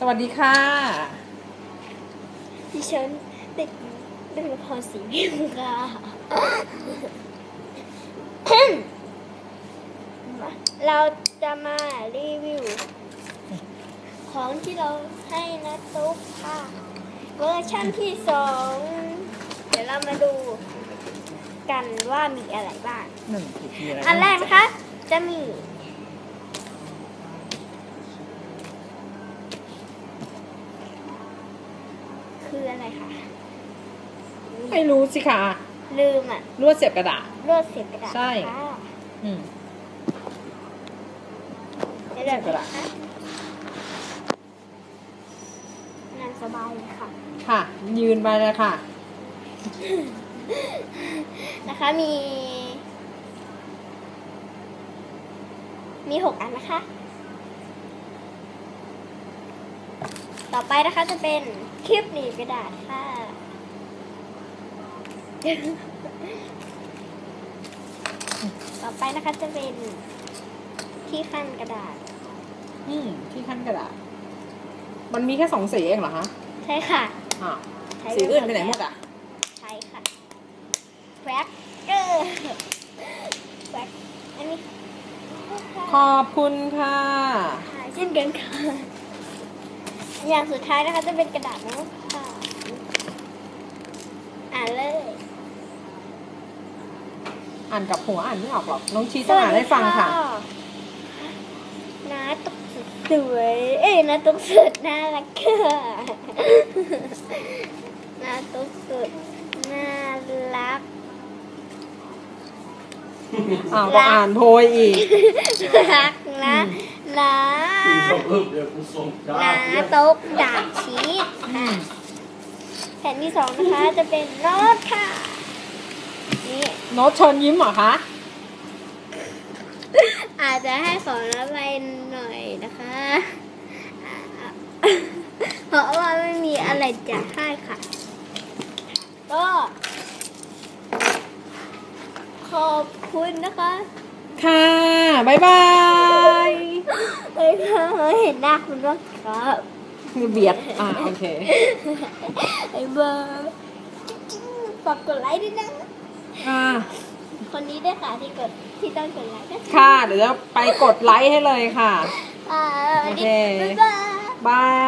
สวัสดีค่ะ ดิฉันเด็กเด็กละครสีพิมพ์ค่ะเราจะมารีวิว ของที่เราให้นะตุ๊กค่ะ เวอร์ชั่นที่สอง เดี๋ยวเรามาดูกันว่ามีอะไรบ้าง หนึ่งผิดมีอะไรอันแรกนะคะ จะมี คืออะไรคะไม่รู้สิค่ะลืมอะลวดเสียบกระดาษ ลวดเสียบกระดาษใช่ ค่ะอืมเดี๋ยวเดี๋ยวเสียบกระดาษนะคะนั่งสบายเลยค่ะ ค่ะ ยืนไปเลยค่ะ นะคะมี มีหกอันนะคะ ต่อไปนะคะจะเป็นคลิปหนีบกระดาษค่ะ ต่อไปนะคะจะเป็นที่ขั้นกระดาษอืมที่ขั้นกระดาษ มันมีแค่สองสีเองเหรอคะใช่ค่ะอ่าวใช้สีอื่นไปไหนหมดอะ ใช่ค่ะแครกเกอร์แครกอันนี้ขอบคุณค่ะค่ะเช่นกันค่ะ อย่างสุดท้ายนะคะจะเป็นกระดาษโน้ตค่ะอ่านเลย อ่านกับหัวอ่านไม่ออกหรอก น้องชีจะอ่านให้ฟังค่ะ น้าตุกสุดสวย เอ้ยน้าตุกสุดน่ารักค่ะน้าตุกสุดน่ารักอ้าวก็อ่านโพยอีก รักนะ นะกูส่งเพิ่มเดี๋ยวกูส่งจ้านะโต๊ะดาบชีสค่ะ แผ่นที่สองนะคะจะเป็นโน้ตค่ะ นี่โน้ตเชิญยิ้มเหรอคะ อาจจะให้ของละใบหน่อยนะคะอ่าเพราะว่าไม่มีอะไรจะให้ค่ะ ก็ขอบคุณนะคะ ค่ะ บ๊ายบายเฮ้ยเห็นหน้าคุณว่าครับเบียด อ่า โอเคไอ้เบอร์ฝากกดไลค์ด้วยนะ อ่า คนนี้ด้วยค่ะที่กดที่ต้องกดไลค์นะคะค่ะ เดี๋ยวจะไปกดไลค์ให้เลยค่ะ อ่าโอเค บ๊ายบาย บายอืม